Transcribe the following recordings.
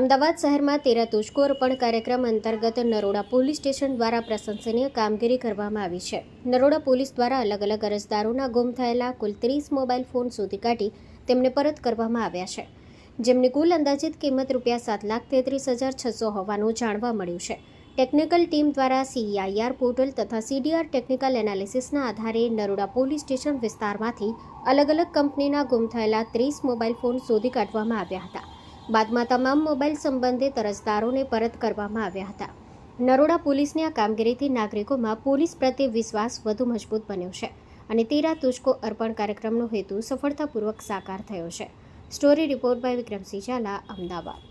અમદાવાદ શહેરમાં તેરા તુષ્કો અર્પણ કાર્યક્રમ અંતર્ગત નરોડા પોલીસ સ્ટેશન દ્વારા પ્રશંસનીય કામગીરી કરવામાં આવી છે. નરોડા પોલીસ દ્વારા અલગ અલગ અરજદારોના ગુમ થયેલા કુલ ત્રીસ મોબાઈલ ફોન શોધી કાઢી તેમને પરત કરવામાં આવ્યા છે. જેમની કુલ અંદાજિત કિંમત રૂપિયા સાત લાખ તેત્રીસ હજાર છસો હોવાનું જાણવા મળ્યું છે. ટેકનિકલ ટીમ દ્વારા સીઆઈઆર પોર્ટલ તથા સીડીઆર ટેકનિકલ એનાલિસિસના આધારે નરોડા પોલીસ સ્ટેશન વિસ્તારમાંથી અલગ અલગ કંપનીના ગુમ થયેલા ત્રીસ મોબાઈલ ફોન શોધી કાઢવામાં આવ્યા હતા. બાદમાં તમામ મોબાઈલ સંબંધિત અરજદારોને પરત કરવામાં આવ્યા હતા. નરોડા પોલીસની આ કામગીરીથી નાગરિકોમાં પોલીસ પ્રત્યે વિશ્વાસ વધુ મજબૂત બન્યો છે અને તેરા તુષ્કો અર્પણ કાર્યક્રમનો હેતુ સફળતાપૂર્વક સાકાર થયો છે. Story report by Vikramsinh Zala Ahmedabad.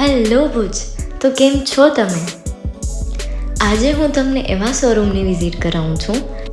Hello Bhuj, તો કેમ છો તમે? આજે હું તમને એવા શોરૂમની વિઝિટ કરાવું છું